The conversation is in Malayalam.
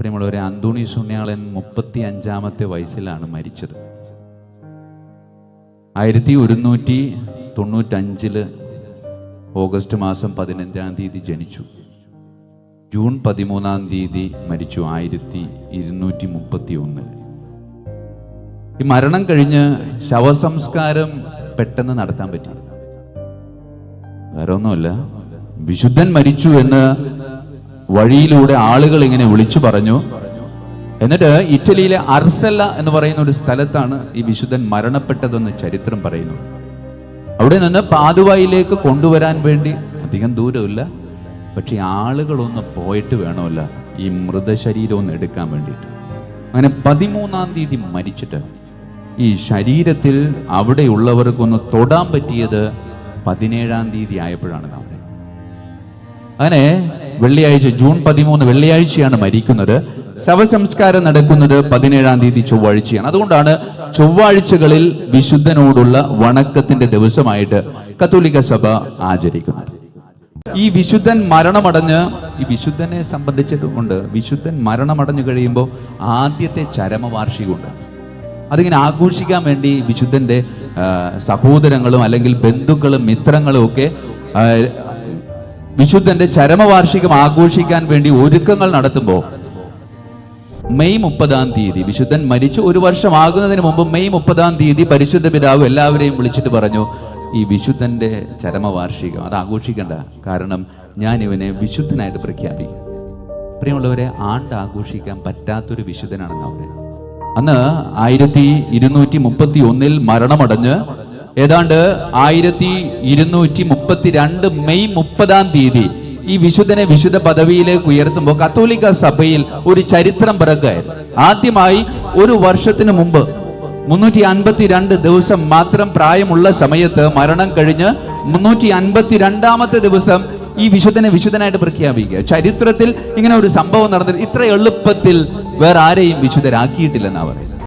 പ്രിയമുള്ളവരെ അന്തോണി സുണ്യാളൻ മുപ്പത്തി അഞ്ചാമത്തെ വയസ്സിലാണ് മരിച്ചത്. ആയിരത്തി ഒരുന്നൂറ്റി തൊണ്ണൂറ്റഞ്ചിൽ ഓഗസ്റ്റ് മാസം പതിനഞ്ചാം തീയതി ജനിച്ചു. ജൂൺ പതിമൂന്നാം തീയതി മരിച്ചു ആയിരത്തി ഇരുന്നൂറ്റി മുപ്പത്തി ഒന്നിൽ ഈ മരണം കഴിഞ്ഞ് ശവസംസ്കാരം പെട്ടെന്ന് നടത്താൻ പറ്റി. വേറെ ഒന്നുമല്ല വിശുദ്ധൻ മരിച്ചു എന്ന് വഴിയിലൂടെ ആളുകൾ ഇങ്ങനെ വിളിച്ചു പറഞ്ഞു. എന്നിട്ട് ഇറ്റലിയിലെ അർസല്ല എന്ന് പറയുന്ന ഒരു സ്ഥലത്താണ് ഈ വിശുദ്ധൻ മരണപ്പെട്ടതെന്ന് ചരിത്രം പറയുന്നു. അവിടെ നിന്ന് പാതുവായിലേക്ക് കൊണ്ടുവരാൻ വേണ്ടി അധികം ദൂരമില്ല. പക്ഷെ ആളുകളൊന്ന് പോയിട്ട് വേണമല്ല ഈ മൃതശരീരം ഒന്ന് എടുക്കാൻ വേണ്ടിയിട്ട്. അങ്ങനെ പതിമൂന്നാം തീയതി മരിച്ചിട്ട് ഈ ശരീരത്തിൽ അവിടെയുള്ളവർക്കൊന്ന് തൊടാൻ പറ്റിയത് പതിനേഴാം തീയതി ആയപ്പോഴാണ് നാം അങ്ങനെ വെള്ളിയാഴ്ച ജൂൺ പതിമൂന്ന് വെള്ളിയാഴ്ചയാണ് മരിക്കുന്നത്. ശവസംസ്കാരം നടക്കുന്നത് പതിനേഴാം തീയതി ചൊവ്വാഴ്ചയാണ്. അതുകൊണ്ടാണ് ചൊവ്വാഴ്ചകളിൽ വിശുദ്ധനോടുള്ള വണക്കത്തിന്റെ ദിവസമായിട്ട് കത്തോലിക്ക സഭ ആചരിക്കുന്നത്. ഈ വിശുദ്ധൻ മരണമടഞ്ഞ് ഈ വിശുദ്ധനെ സംബന്ധിച്ചതുകൊണ്ട് വിശുദ്ധൻ മരണമടഞ്ഞു കഴിയുമ്പോൾ ആദ്യത്തെ ചരമവാർഷികമുണ്ട്. അതിങ്ങനെ ആഘോഷിക്കാൻ വേണ്ടി വിശുദ്ധന്റെ സഹോദരങ്ങളും അല്ലെങ്കിൽ ബന്ധുക്കളും മിത്രങ്ങളും ഒക്കെ വിശുദ്ധന്റെ ചരമവാർഷികം ആഘോഷിക്കാൻ വേണ്ടി ഒരുക്കങ്ങൾ നടത്തുമ്പോൾ മെയ് മുപ്പതാം തീയതി വിശുദ്ധൻ മരിച്ചു ഒരു വർഷം ആകുന്നതിന് മുമ്പ് മെയ് മുപ്പതാം തീയതി പരിശുദ്ധ പിതാവ് എല്ലാവരെയും വിളിച്ചിട്ട് പറഞ്ഞു ഈ വിശുദ്ധന്റെ ചരമവാർഷികം അത് ആഘോഷിക്കണ്ട. കാരണം ഞാൻ ഇവനെ വിശുദ്ധനായിട്ട് പ്രഖ്യാപിക്കും. പ്രിയമുള്ളവരെ ആണ്ട് ആഘോഷിക്കാൻ പറ്റാത്തൊരു വിശുദ്ധനാണെന്ന് അവർ അന്ന് ആയിരത്തി ഇരുന്നൂറ്റി മുപ്പത്തി ഒന്നിൽ മരണമടഞ്ഞ് ഏതാണ്ട് ആയിരത്തി ഇരുന്നൂറ്റി മുപ്പത്തിരണ്ട് മെയ് മുപ്പതാം തീയതി ഈ വിശുദ്ധനെ വിശുദ്ധ പദവിയിലേക്ക് ഉയർത്തുമ്പോൾ കത്തോലിക്ക സഭയിൽ ഒരു ചരിത്രം പിറക്കുകയായിരുന്നു. ആദ്യമായി ഒരു വർഷത്തിന് മുമ്പ് മുന്നൂറ്റി അൻപത്തിരണ്ട് ദിവസം മാത്രം പ്രായമുള്ള സമയത്ത് മരണം കഴിഞ്ഞ് മുന്നൂറ്റി അൻപത്തി രണ്ടാമത്തെ ദിവസം ഈ വിശുദ്ധനെ വിശുദ്ധനായിട്ട് പ്രഖ്യാപിക്കുക. ചരിത്രത്തിൽ ഇങ്ങനെ ഒരു സംഭവം നടന്നിട്ട് ഇത്ര എളുപ്പത്തിൽ വേറെ ആരെയും വിശുദ്ധരാക്കിയിട്ടില്ലെന്നാണ് പറയുന്നത്.